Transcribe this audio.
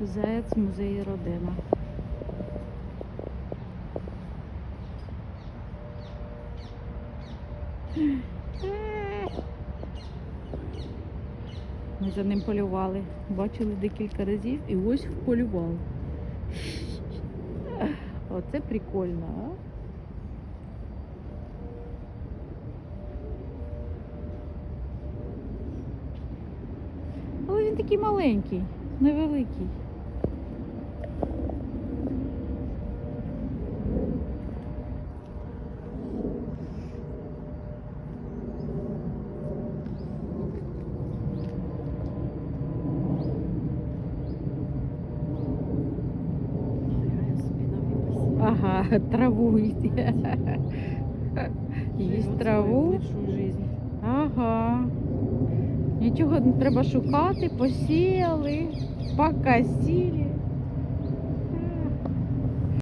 Заяць музеї родина. Ми за ним полювали. Бачили декілька разів і ось вполювали. Оце прикольно, а? Але він такий маленький, невеликий. Ага, траву їсть. Їсть траву. Ага. Нічого не треба шукати, посіяли, покосили.